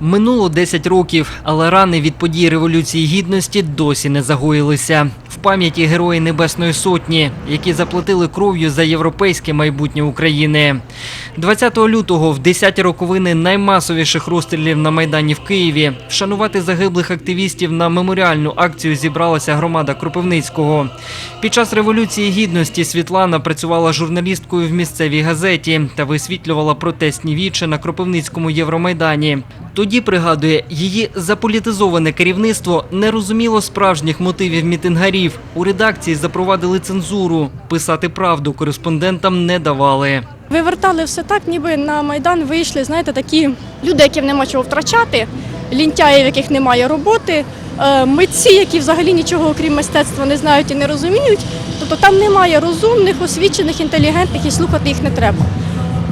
Минуло 10 років, але рани від подій Революції Гідності досі не загоїлися. В пам'яті Герої Небесної Сотні, які заплатили кров'ю за європейське майбутнє України. 20 лютого, в 10 роковини наймасовіших розстрілів на Майдані в Києві, вшанувати загиблих активістів на меморіальну акцію зібралася громада Кропивницького. Під час Революції Гідності Світлана працювала журналісткою в місцевій газеті та висвітлювала протестні вічі на Кропивницькому Євромайдані. Тоді пригадує, її заполітизоване керівництво не розуміло справжніх мотивів мітингарів. У редакції запровадили цензуру. Писати правду кореспондентам не давали. Вивертали все так, ніби на Майдан вийшли, знаєте, такі люди, яким нема чого втрачати, лінтяї, в яких немає роботи, е, митці, які взагалі нічого окрім мистецтва не знають і не розуміють. Тобто там немає розумних, освічених, інтелігентних і слухати їх не треба.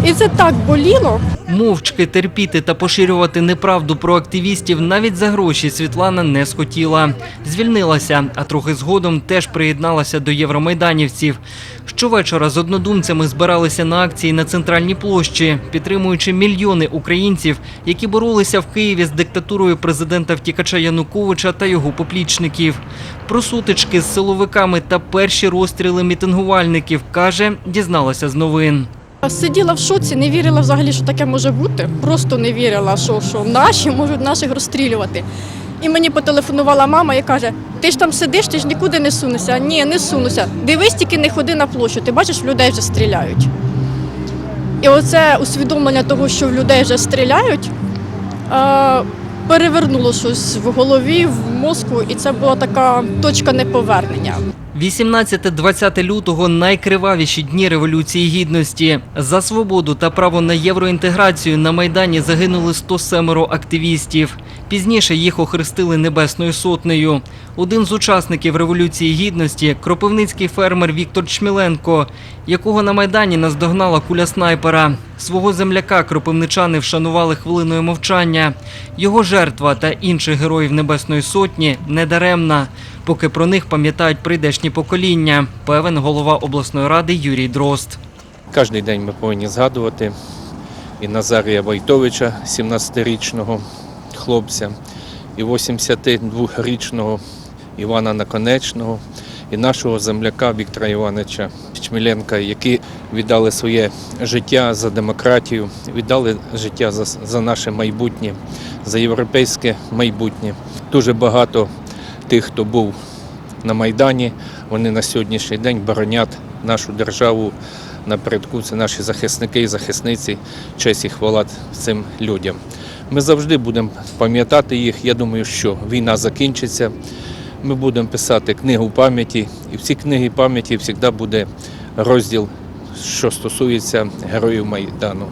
І це так боліло. Мовчки терпіти та поширювати неправду про активістів навіть за гроші Світлана не схотіла. Звільнилася, а трохи згодом теж приєдналася до євромайданівців. Щовечора з однодумцями збиралися на акції на центральній площі, підтримуючи мільйони українців, які боролися в Києві з диктатурою президента втікача Януковича та його поплічників. Про сутички з силовиками та перші розстріли мітингувальників каже, дізналася з новин. Сиділа в шоці, не вірила взагалі, що таке може бути. Просто не вірила, що, що наші можуть наших розстрілювати. І мені потелефонувала мама і каже: ти ж там сидиш, ти ж нікуди не сунешся. Ні, не сунуся. Дивись, тільки не ходи на площу. Ти бачиш, в людей вже стріляють. І оце усвідомлення того, що в людей вже стріляють, перевернуло щось в голові, в мозку, і це була така точка неповернення. 18-20 лютого найкривавіші дні Революції Гідності. За свободу та право на євроінтеграцію на Майдані загинули 107 активістів. Пізніше їх охрестили Небесною сотнею. Один з учасників Революції Гідності кропивницький фермер Віктор Чміленко, якого на Майдані наздогнала куля снайпера. Свого земляка кропивничани вшанували хвилиною мовчання. Його жертва та інших героїв Небесної Сотні недаремна, поки про них пам'ятають прийдешні покоління, певен голова обласної ради Юрій Дрозд. Кожен день ми повинні згадувати і Назарія Войтовича, 17-річного хлопця, і 82-річного Івана Наконечного, і нашого земляка Віктора Івановича Чміленка, які віддали своє життя за демократію, віддали життя за, за наше майбутнє, за європейське майбутнє. Дуже багато тих, хто був на Майдані, вони на сьогоднішній день боронять нашу державу напередку. Це наші захисники і захисниці. Честь і хвала цим людям. Ми завжди будемо пам'ятати їх. Я думаю, що війна закінчиться. Ми будемо писати книгу пам'яті, і в цій книгі пам'яті завжди буде розділ, що стосується героїв Майдану.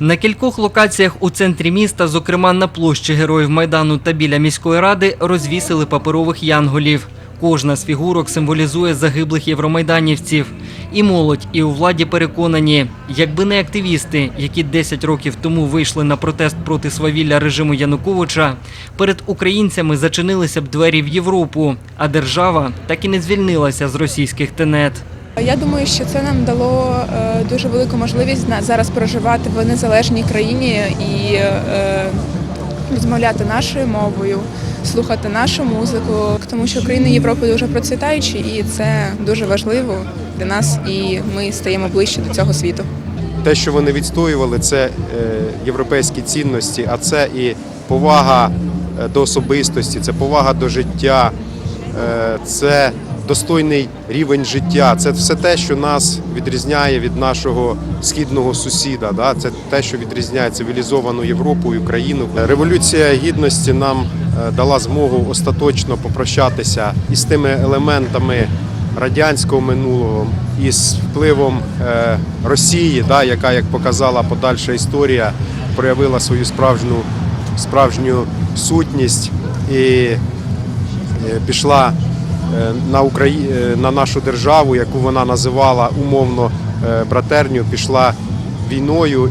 На кількох локаціях у центрі міста, зокрема на площі Героїв Майдану та біля міської ради, розвісили паперових янголів. Кожна з фігурок символізує загиблих євромайданівців. І молодь, і у владі переконані, якби не активісти, які 10 років тому вийшли на протест проти свавілля режиму Януковича, перед українцями зачинилися б двері в Європу, а держава так і не звільнилася з російських тенет. Я думаю, що це нам дало е, дуже велику можливість зараз проживати в незалежній країні і е, розмовляти нашою мовою, слухати нашу музику, тому що країни Європи дуже процвітаючі, і це дуже важливо для нас, і ми стаємо ближче до цього світу. те, що вони відстоювали, це е, європейські цінності, а це і повага до особистості, це повага до життя, це достойний рівень життя. Це все те, що нас відрізняє від нашого східного сусіда. Да? Це те, що відрізняє цивілізовану Європу і Україну. Революція гідності нам е, дала змогу остаточно попрощатися із тими елементами радянського минулого і з впливом е, Росії, да, яка, як показала подальша історія, проявила свою справжню, справжню сутність і е, пішла на, Украї... е, на нашу державу, яку вона називала умовно е, братерню, пішла війною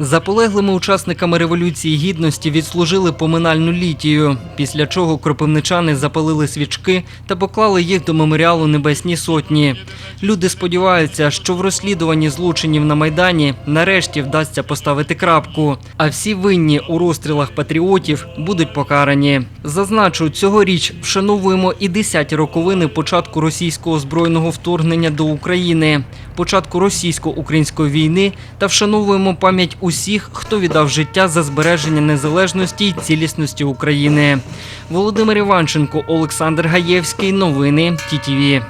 Заполеглими учасниками революції гідності відслужили поминальну літію, після чого кропивничани запалили свічки та поклали їх до меморіалу Небесній Сотні. Люди сподіваються, що в розслідуванні злочинів на майдані нарешті вдасться поставити крапку, а всі винні у розстрілах патріотів будуть покарані. Зазначу, цьогоріч вшановуємо і 10 роковини початку російського збройного вторгнення до України, початку російсько-української війни та вшановуємо пам'ять усіх, хто віддав життя за збереження незалежності й цілісності України. Володимир Іванченко, Олександр Гаєвський. Новини ТІТІВІ.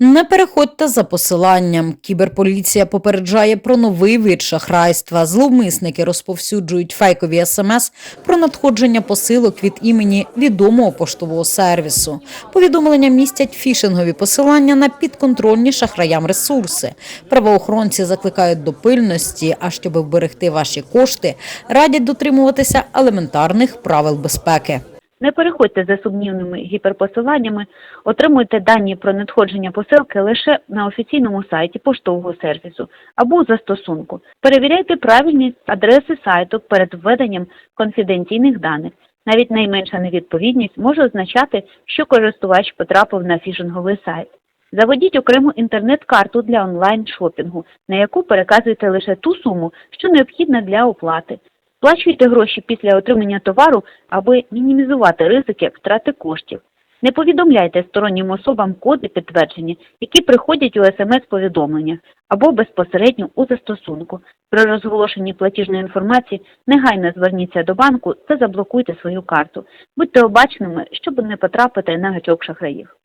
Не переходьте за посиланням. Кіберполіція попереджає про новий вид шахрайства. Зловмисники розповсюджують фейкові смс про надходження посилок від імені відомого поштового сервісу. Повідомлення містять фішингові посилання на підконтрольні шахраям ресурси. Правоохоронці закликають до пильності, а щоб вберегти ваші кошти, радять дотримуватися елементарних правил безпеки. Не переходьте за сумнівними гіперпосиланнями, отримуйте дані про надходження посилки лише на офіційному сайті поштового сервісу або застосунку. Перевіряйте правильність адреси сайту перед введенням конфіденційних даних. Навіть найменша невідповідність може означати, що користувач потрапив на фішинговий сайт. Заведіть окрему інтернет-карту для онлайн-шопінгу, на яку переказуєте лише ту суму, що необхідна для оплати. Сплачуйте гроші після отримання товару, аби мінімізувати ризики втрати коштів. Не повідомляйте стороннім особам коди підтвердження, які приходять у смс-повідомленнях або безпосередньо у застосунку. При розголошенні платіжної інформації негайно зверніться до банку та заблокуйте свою карту. Будьте обачними, щоб не потрапити на гачок шахраїв.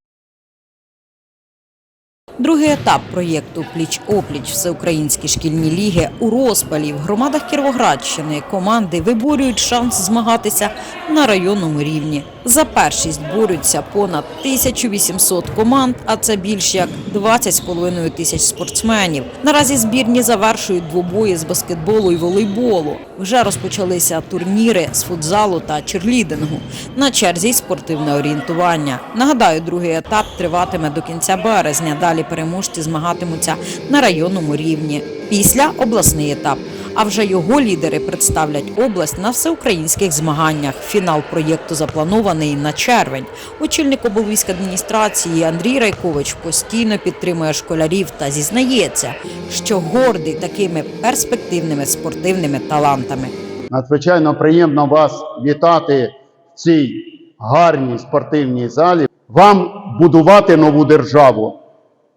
Другий етап проєкту Пліч-опліч всеукраїнські шкільні ліги у розпалі в громадах Кіровоградщини команди виборюють шанс змагатися на районному рівні. За першість борються понад 1800 команд, а це більш як 20,5 тисяч спортсменів. Наразі збірні завершують двобої з баскетболу і волейболу. Вже розпочалися турніри з футзалу та черлідингу. На черзі спортивне орієнтування. Нагадаю, другий етап триватиме до кінця березня. Далі переможці змагатимуться на районному рівні. Після обласний етап. А вже його лідери представлять область на всеукраїнських змаганнях. Фінал проєкту запланований на червень. Очільник облвійськадміністрації Андрій Райкович постійно підтримує школярів та зізнається, що гордий такими перспективними спортивними талантами. Надзвичайно приємно вас вітати в цій гарній спортивній залі. Вам будувати нову державу,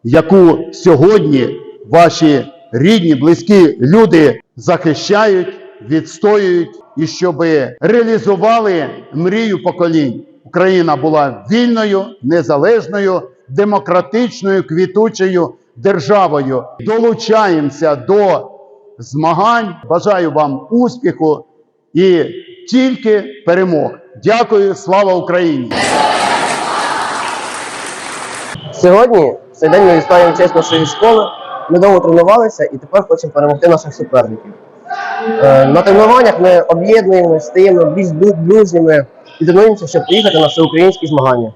яку сьогодні ваші рідні, близькі люди захищають, відстоюють і щоб реалізували мрію поколінь. Україна була вільною, незалежною, демократичною, квітучою державою. Долучаємося до змагань. Бажаю вам успіху і тільки перемог. Дякую, слава Україні! Сьогодні цей день ми відстоюємо честь нашої школи. Ми довго тренувалися і тепер хочемо перемогти наших суперників. Е, На тренуваннях ми об'єднуємося, стаємо більш дружніми і тренуємося, щоб приїхати на всеукраїнські змагання.